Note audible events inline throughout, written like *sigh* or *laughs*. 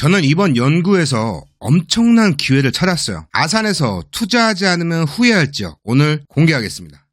저는 이번 연구에서 엄청난 기회를 찾았어요. 아산에서 투자하지 않으면 후회할 지역 오늘 공개하겠습니다.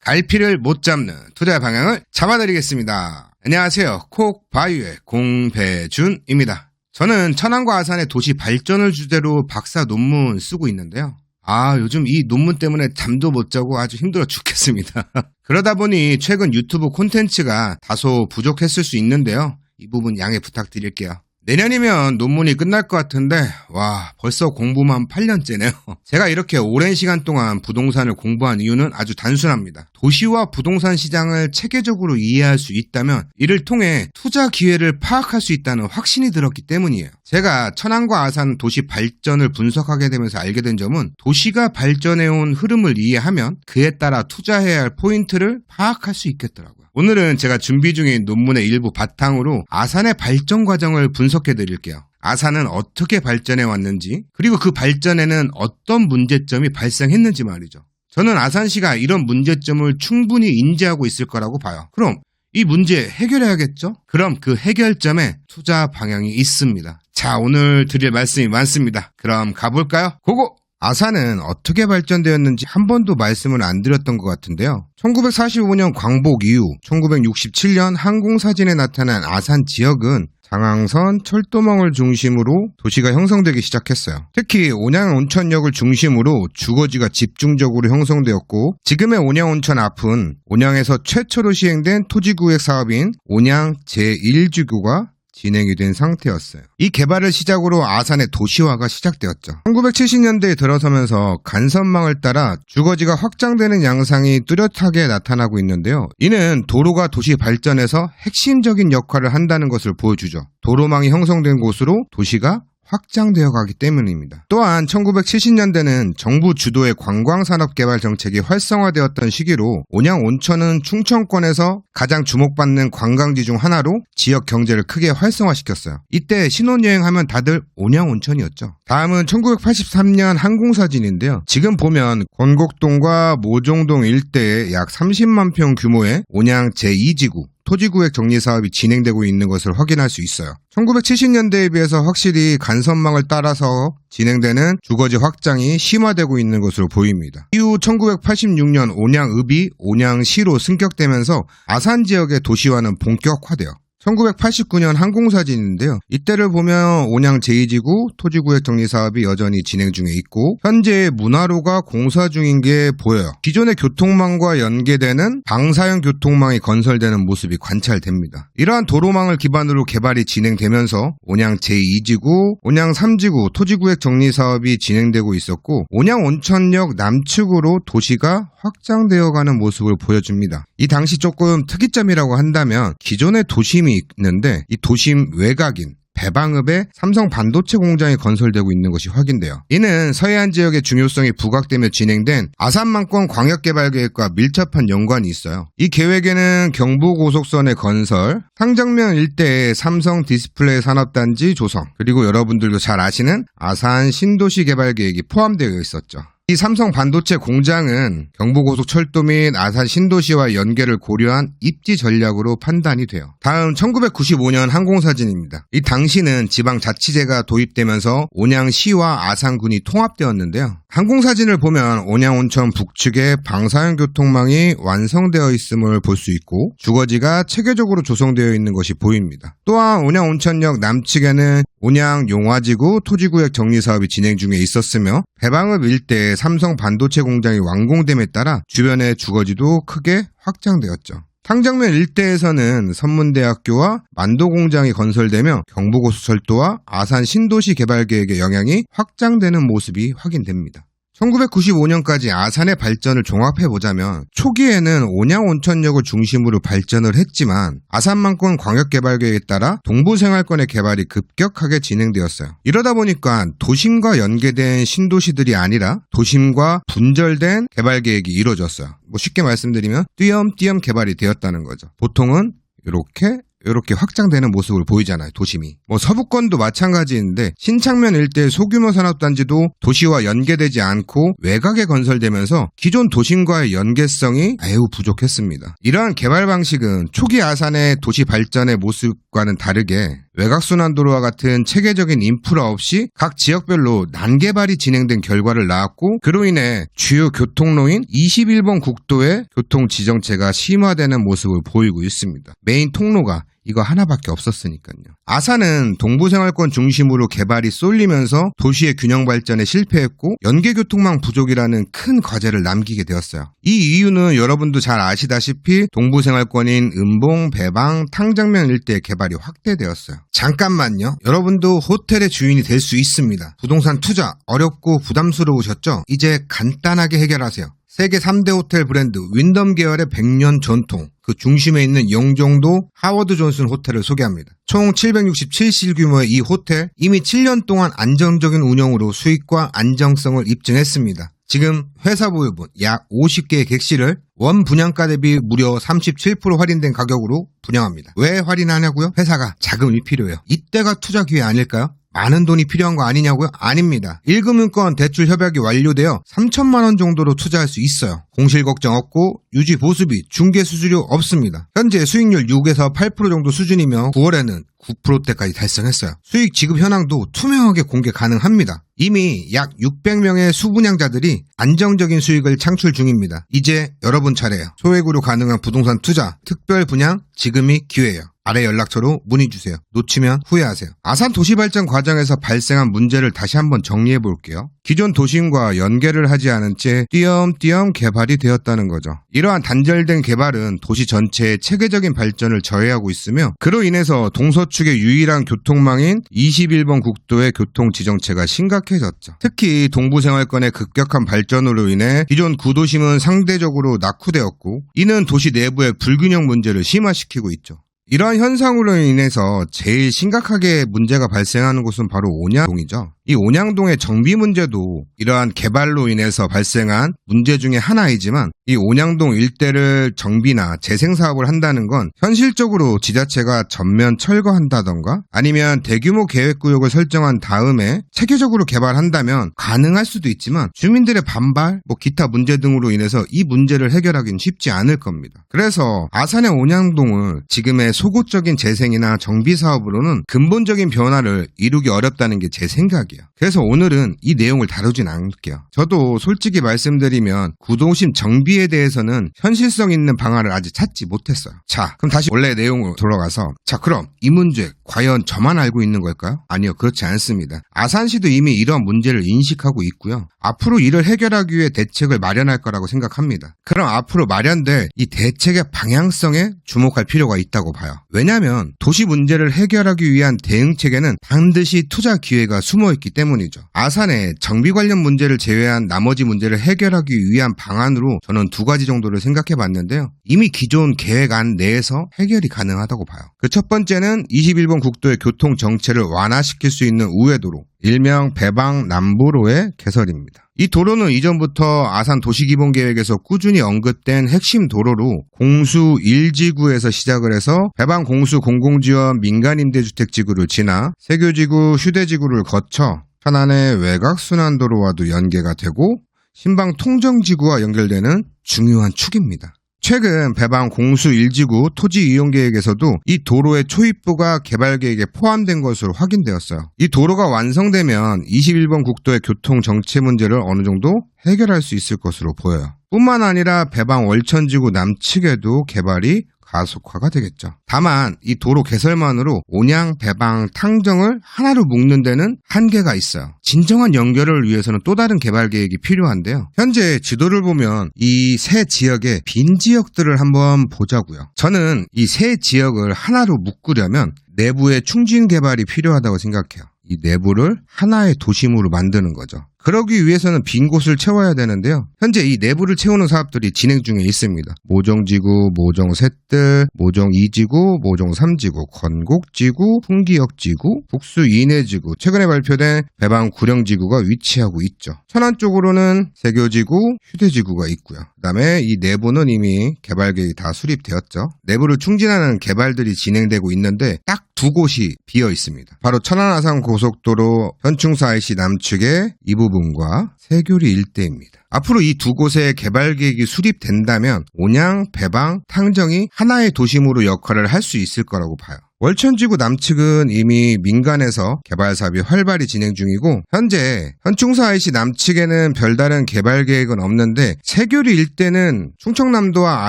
갈피를 못 잡는 투자 방향을 잡아드리겠습니다. 안녕하세요. 콕바이오의 공배준입니다. 저는 천안과 아산의 도시 발전을 주제로 박사 논문 쓰고 있는데요. 아, 요즘 이 논문 때문에 잠도 못 자고 아주 힘들어 죽겠습니다. *laughs* 그러다 보니 최근 유튜브 콘텐츠가 다소 부족했을 수 있는데요. 이 부분 양해 부탁드릴게요. 내년이면 논문이 끝날 것 같은데, 와, 벌써 공부만 8년째네요. *laughs* 제가 이렇게 오랜 시간 동안 부동산을 공부한 이유는 아주 단순합니다. 도시와 부동산 시장을 체계적으로 이해할 수 있다면, 이를 통해 투자 기회를 파악할 수 있다는 확신이 들었기 때문이에요. 제가 천안과 아산 도시 발전을 분석하게 되면서 알게 된 점은, 도시가 발전해온 흐름을 이해하면, 그에 따라 투자해야 할 포인트를 파악할 수 있겠더라고요. 오늘은 제가 준비 중인 논문의 일부 바탕으로 아산의 발전 과정을 분석해 드릴게요. 아산은 어떻게 발전해 왔는지, 그리고 그 발전에는 어떤 문제점이 발생했는지 말이죠. 저는 아산시가 이런 문제점을 충분히 인지하고 있을 거라고 봐요. 그럼 이 문제 해결해야겠죠? 그럼 그 해결점에 투자 방향이 있습니다. 자, 오늘 드릴 말씀이 많습니다. 그럼 가볼까요? 고고! 아산은 어떻게 발전되었는지 한 번도 말씀을 안 드렸던 것 같은데요. 1945년 광복 이후 1967년 항공사진에 나타난 아산 지역은 장항선, 철도망을 중심으로 도시가 형성되기 시작했어요. 특히 온양 온천역을 중심으로 주거지가 집중적으로 형성되었고 지금의 온양 온천 앞은 온양에서 최초로 시행된 토지구획 사업인 온양 제1지구가 진행이 된 상태였어요. 이 개발을 시작으로 아산의 도시화가 시작되었죠. 1970년대에 들어서면서 간선망을 따라 주거지가 확장되는 양상이 뚜렷하게 나타나고 있는데요. 이는 도로가 도시 발전에서 핵심적인 역할을 한다는 것을 보여주죠. 도로망이 형성된 곳으로 도시가 확장되어 가기 때문입니다. 또한 1970년대는 정부 주도의 관광산업 개발 정책이 활성화되었던 시기로 온양 온천은 충청권에서 가장 주목받는 관광지 중 하나로 지역 경제를 크게 활성화시켰어요. 이때 신혼여행하면 다들 온양 온천이었죠. 다음은 1983년 항공사진인데요. 지금 보면 권곡동과 모종동 일대에 약 30만 평 규모의 온양 제2지구 토지구획 정리 사업이 진행되고 있는 것을 확인할 수 있어요. 1970년대에 비해서 확실히 간선망을 따라서 진행되는 주거지 확장이 심화되고 있는 것으로 보입니다. 이후 1986년 온양읍이 온양시로 승격되면서 아산 지역의 도시화는 본격화돼요. 1989년 항공사진인데요. 이때를 보면 온양 제2지구 토지구획 정리 사업이 여전히 진행 중에 있고 현재 문화로가 공사 중인 게 보여요. 기존의 교통망과 연계되는 방사형 교통망이 건설되는 모습이 관찰됩니다. 이러한 도로망을 기반으로 개발이 진행되면서 온양 제2지구, 온양 3지구 토지구획 정리 사업이 진행되고 있었고 온양 온천역 남측으로 도시가 확장되어가는 모습을 보여줍니다. 이 당시 조금 특이점이라고 한다면 기존의 도심이 있는데 이 도심 외곽인 배방읍에 삼성 반도체 공장이 건설되고 있는 것이 확인돼요. 이는 서해안 지역의 중요성이 부각되며 진행된 아산만권 광역개발계획과 밀접한 연관이 있어요. 이 계획에는 경부고속선의 건설, 상정면 일대에 삼성 디스플레이 산업단지 조성, 그리고 여러분들도 잘 아시는 아산 신도시 개발계획이 포함되어 있었죠. 이 삼성 반도체 공장은 경부고속철도 및 아산 신도시와 연계를 고려한 입지 전략으로 판단이 돼요. 다음 1995년 항공사진입니다. 이 당시는 지방자치제가 도입되면서 온양시와 아산군이 통합되었는데요. 항공사진을 보면 온양온천 북측에 방사형 교통망이 완성되어 있음을 볼 수 있고 주거지가 체계적으로 조성되어 있는 것이 보입니다. 또한 온양온천역 남측에는 온양 용화지구 토지구역 정리 사업이 진행 중에 있었으며 배방읍 일대에 삼성 반도체 공장이 완공됨에 따라 주변의 주거지도 크게 확장되었죠. 상정면 일대에서는 선문대학교와 만도공장이 건설되며 경부고속철도와 아산 신도시 개발 계획의 영향이 확장되는 모습이 확인됩니다. 1995년까지 아산의 발전을 종합해보자면 초기에는 온양온천역을 중심으로 발전을 했지만 아산만권 광역개발계획에 따라 동부생활권의 개발이 급격하게 진행되었어요. 이러다 보니까 도심과 연계된 신도시들이 아니라 도심과 분절된 개발계획이 이루어졌어요. 뭐 쉽게 말씀드리면 띄엄띄엄 개발이 되었다는 거죠. 보통은 이렇게 이렇게 확장되는 모습을 보이잖아요. 도심이. 뭐 서부권도 마찬가지인데 신창면 일대 소규모 산업단지도 도시와 연계되지 않고 외곽에 건설되면서 기존 도심과의 연계성이 매우 부족했습니다. 이러한 개발 방식은 초기 아산의 도시 발전의 모습과는 다르게 외곽순환도로와 같은 체계적인 인프라 없이 각 지역별로 난개발이 진행된 결과를 낳았고 그로 인해 주요 교통로인 21번 국도의 교통 지정체가 심화되는 모습을 보이고 있습니다. 메인 통로가 이거 하나밖에 없었으니까요. 아산은 동부생활권 중심으로 개발이 쏠리면서 도시의 균형 발전에 실패했고 연계교통망 부족이라는 큰 과제를 남기게 되었어요. 이 이유는 여러분도 잘 아시다시피 동부생활권인 음봉, 배방, 탕장면 일대 개발이 확대되었어요. 잠깐만요. 여러분도 호텔의 주인이 될 수 있습니다. 부동산 투자 어렵고 부담스러우셨죠? 이제 간단하게 해결하세요. 세계 3대 호텔 브랜드 윈덤 계열의 100년 전통 그 중심에 있는 영종도 하워드 존슨 호텔을 소개합니다. 총 767실 규모의 이 호텔 이미 7년 동안 안정적인 운영으로 수익과 안정성을 입증했습니다. 지금 회사 보유분 약 50개의 객실을 원 분양가 대비 무려 37% 할인된 가격으로 분양합니다. 왜 할인하냐고요? 회사가 자금이 필요해요. 이때가 투자 기회 아닐까요? 많은 돈이 필요한 거 아니냐고요? 아닙니다. 1금융권 대출 협약이 완료되어 3천만 원 정도로 투자할 수 있어요. 공실 걱정 없고 유지 보수비, 중개 수수료 없습니다. 현재 수익률 6에서 8% 정도 수준이며 9월에는 9%대까지 달성했어요. 수익 지급 현황도 투명하게 공개 가능합니다. 이미 약 600명의 수분양자들이 안정적인 수익을 창출 중입니다. 이제 여러분 차례예요. 소액으로 가능한 부동산 투자, 특별 분양 지금이 기회예요. 아래 연락처로 문의 주세요. 놓치면 후회하세요. 아산 도시 발전 과정에서 발생한 문제를 다시 한번 정리해 볼게요. 기존 도심과 연계를 하지 않은 채 띄엄띄엄 개발이 되었다는 거죠. 이러한 단절된 개발은 도시 전체의 체계적인 발전을 저해하고 있으며 그로 인해서 동서축의 유일한 교통망인 21번 국도의 교통 지정체가 심각해졌죠. 특히 동부 생활권의 급격한 발전으로 인해 기존 구도심은 상대적으로 낙후되었고 이는 도시 내부의 불균형 문제를 심화시키고 있죠. 이러한 현상으로 인해서 제일 심각하게 문제가 발생하는 곳은 바로 온양동이죠. 이 온양동의 정비 문제도 이러한 개발로 인해서 발생한 문제 중에 하나이지만 이 온양동 일대를 정비나 재생 사업을 한다는 건 현실적으로 지자체가 전면 철거한다던가 아니면 대규모 계획 구역을 설정한 다음에 체계적으로 개발한다면 가능할 수도 있지만 주민들의 반발, 뭐 기타 문제 등으로 인해서 이 문제를 해결하기는 쉽지 않을 겁니다. 그래서 아산의 온양동을 지금의 소고적인 재생이나 정비 사업으로는 근본적인 변화를 이루기 어렵다는 게 제 생각이에요. 그래서 오늘은 이 내용을 다루진 않을게요. 저도 솔직히 말씀드리면 구도심 정비에 대해서는 현실성 있는 방안을 아직 찾지 못했어요. 자, 그럼 다시 원래 내용으로 돌아가서 자, 그럼 이 문제 과연 저만 알고 있는 걸까요? 아니요, 그렇지 않습니다. 아산시도 이미 이런 문제를 인식하고 있고요. 앞으로 이를 해결하기 위해 대책을 마련할 거라고 생각합니다. 그럼 앞으로 마련될 이 대책의 방향성에 주목할 필요가 있다고 봐요. 왜냐하면 도시 문제를 해결하기 위한 대응책에는 반드시 투자 기회가 숨어 있기 때문이죠. 아산의 정비 관련 문제를 제외한 나머지 문제를 해결하기 위한 방안으로 저는 두 가지 정도를 생각해 봤는데요. 이미 기존 계획안 내에서 해결이 가능하다고 봐요. 그 첫 번째는 21번 국도의 교통 정체를 완화시킬 수 있는 우회도로, 일명 배방 남부로의 개설입니다. 이 도로는 이전부터 아산 도시기본계획에서 꾸준히 언급된 핵심 도로로 공수 1지구에서 시작을 해서 배방 공수 공공지원 민간임대주택지구를 지나 세교지구 휴대지구를 거쳐 천안의 외곽순환도로와도 연계가 되고 신방 통정지구와 연결되는 중요한 축입니다. 최근 배방 공수 1지구 토지 이용 계획에서도 이 도로의 초입부가 개발 계획에 포함된 것으로 확인되었어요. 이 도로가 완성되면 21번 국도의 교통 정체 문제를 어느 정도 해결할 수 있을 것으로 보여요. 뿐만 아니라 배방 월천지구 남측에도 개발이 가속화가 되겠죠. 다만 이 도로 개설만으로 온양, 배방, 탕정을 하나로 묶는 데는 한계가 있어요. 진정한 연결을 위해서는 또 다른 개발 계획이 필요한데요. 현재 지도를 보면 이 세 지역의 빈 지역들을 한번 보자고요. 저는 이 세 지역을 하나로 묶으려면 내부의 충진 개발이 필요하다고 생각해요. 이 내부를 하나의 도심으로 만드는 거죠. 그러기 위해서는 빈 곳을 채워야 되는데요. 현재 이 내부를 채우는 사업들이 진행 중에 있습니다. 모종지구, 모종셋들, 모종2지구, 모종3지구, 건곡지구, 풍기역지구, 북수 이내지구, 최근에 발표된 배방 구령지구가 위치하고 있죠. 천안 쪽으로는 세교지구, 휴대지구가 있고요. 그 다음에 이 내부는 이미 개발 계획이 다 수립되었죠. 내부를 충진하는 개발들이 진행되고 있는데 딱 두 곳이 비어 있습니다. 바로 천안 아산 고속도로 현충사 IC 남측의 이 부분 과 세교리 일대입니다. 앞으로 이 두 곳의 개발 계획이 수립된다면 온양, 배방, 탕정이 하나의 도심으로 역할을 할 수 있을 거라고 봐요. 월천지구 남측은 이미 민간에서 개발 사업이 활발히 진행 중이고 현재 현충사 IC 남측에는 별다른 개발 계획은 없는데 세교리 일대는 충청남도와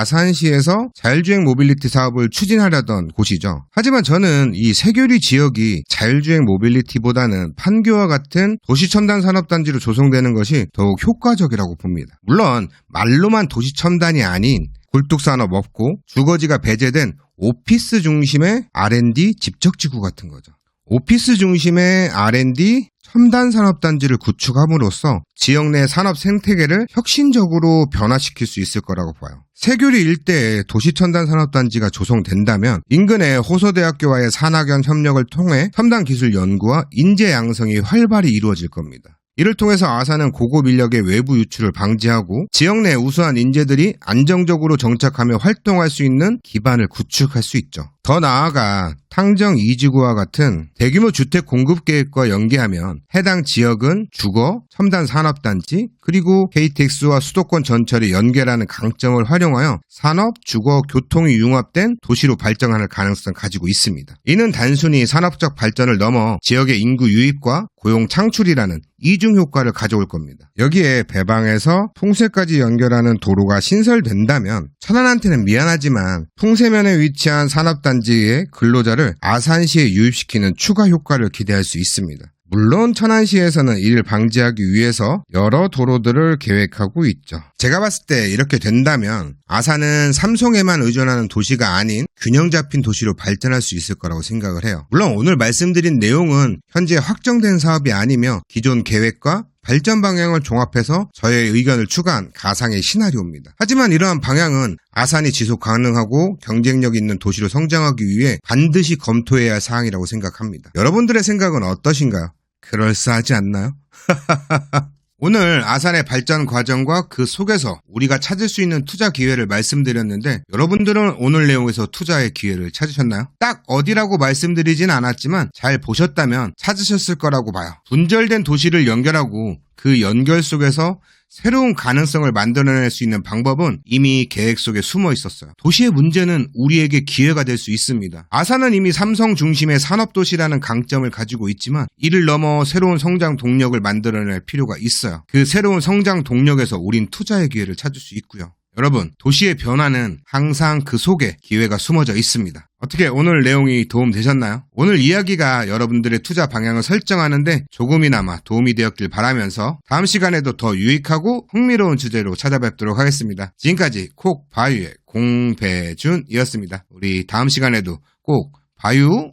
아산시에서 자율주행 모빌리티 사업을 추진하려던 곳이죠. 하지만 저는 이 세교리 지역이 자율주행 모빌리티보다는 판교와 같은 도시첨단 산업단지로 조성되는 것이 더욱 효과적이라고 봅니다. 물론 말로만 도시첨단이 아닌 굴뚝산업 없고 주거지가 배제된 오피스 중심의 R&D 집적지구 같은 거죠. 오피스 중심의 R&D 첨단 산업 단지를 구축함으로써 지역 내 산업 생태계를 혁신적으로 변화시킬 수 있을 거라고 봐요. 세교리 일대에 도시 첨단 산업 단지가 조성된다면 인근의 호서대학교와의 산학연 협력을 통해 첨단 기술 연구와 인재 양성이 활발히 이루어질 겁니다. 이를 통해서 아산은 고급 인력의 외부 유출을 방지하고 지역 내 우수한 인재들이 안정적으로 정착하며 활동할 수 있는 기반을 구축할 수 있죠. 더 나아가 탕정 이지구와 같은 대규모 주택 공급 계획과 연계하면 해당 지역은 주거, 첨단 산업단지, 그리고 KTX와 수도권 전철이 연결하는 강점을 활용하여 산업, 주거, 교통이 융합된 도시로 발전할 가능성을 가지고 있습니다. 이는 단순히 산업적 발전을 넘어 지역의 인구 유입과 고용 창출이라는 이중 효과를 가져올 겁니다. 여기에 배방에서 풍세까지 연결하는 도로가 신설된다면 천안한테는 미안하지만 풍세면에 위치한 산업 단지의 근로자를 아산시에 유입시키는 추가 효과를 기대할 수 있습니다. 물론 천안시에서는 이를 방지하기 위해서 여러 도로들을 계획하고 있죠. 제가 봤을 때 이렇게 된다면 아산은 삼성에만 의존하는 도시가 아닌 균형 잡힌 도시로 발전할 수 있을 거라고 생각을 해요. 물론 오늘 말씀드린 내용은 현재 확정된 사업이 아니며 기존 계획과 발전 방향을 종합해서 저의 의견을 추가한 가상의 시나리오입니다. 하지만 이러한 방향은 아산이 지속 가능하고 경쟁력 있는 도시로 성장하기 위해 반드시 검토해야 할 사항이라고 생각합니다. 여러분들의 생각은 어떠신가요? 그럴싸하지 않나요? *laughs* 오늘 아산의 발전 과정과 그 속에서 우리가 찾을 수 있는 투자 기회를 말씀드렸는데 여러분들은 오늘 내용에서 투자의 기회를 찾으셨나요? 딱 어디라고 말씀드리진 않았지만 잘 보셨다면 찾으셨을 거라고 봐요. 분절된 도시를 연결하고 그 연결 속에서 새로운 가능성을 만들어낼 수 있는 방법은 이미 계획 속에 숨어 있었어요. 도시의 문제는 우리에게 기회가 될 수 있습니다. 아산은 이미 삼성 중심의 산업도시라는 강점을 가지고 있지만 이를 넘어 새로운 성장 동력을 만들어낼 필요가 있어요. 그 새로운 성장 동력에서 우린 투자의 기회를 찾을 수 있고요. 여러분, 도시의 변화는 항상 그 속에 기회가 숨어져 있습니다. 어떻게 오늘 내용이 도움 되셨나요? 오늘 이야기가 여러분들의 투자 방향을 설정하는데 조금이나마 도움이 되었길 바라면서 다음 시간에도 더 유익하고 흥미로운 주제로 찾아뵙도록 하겠습니다. 지금까지 콕 바유의 공배준이었습니다. 우리 다음 시간에도 꼭 바유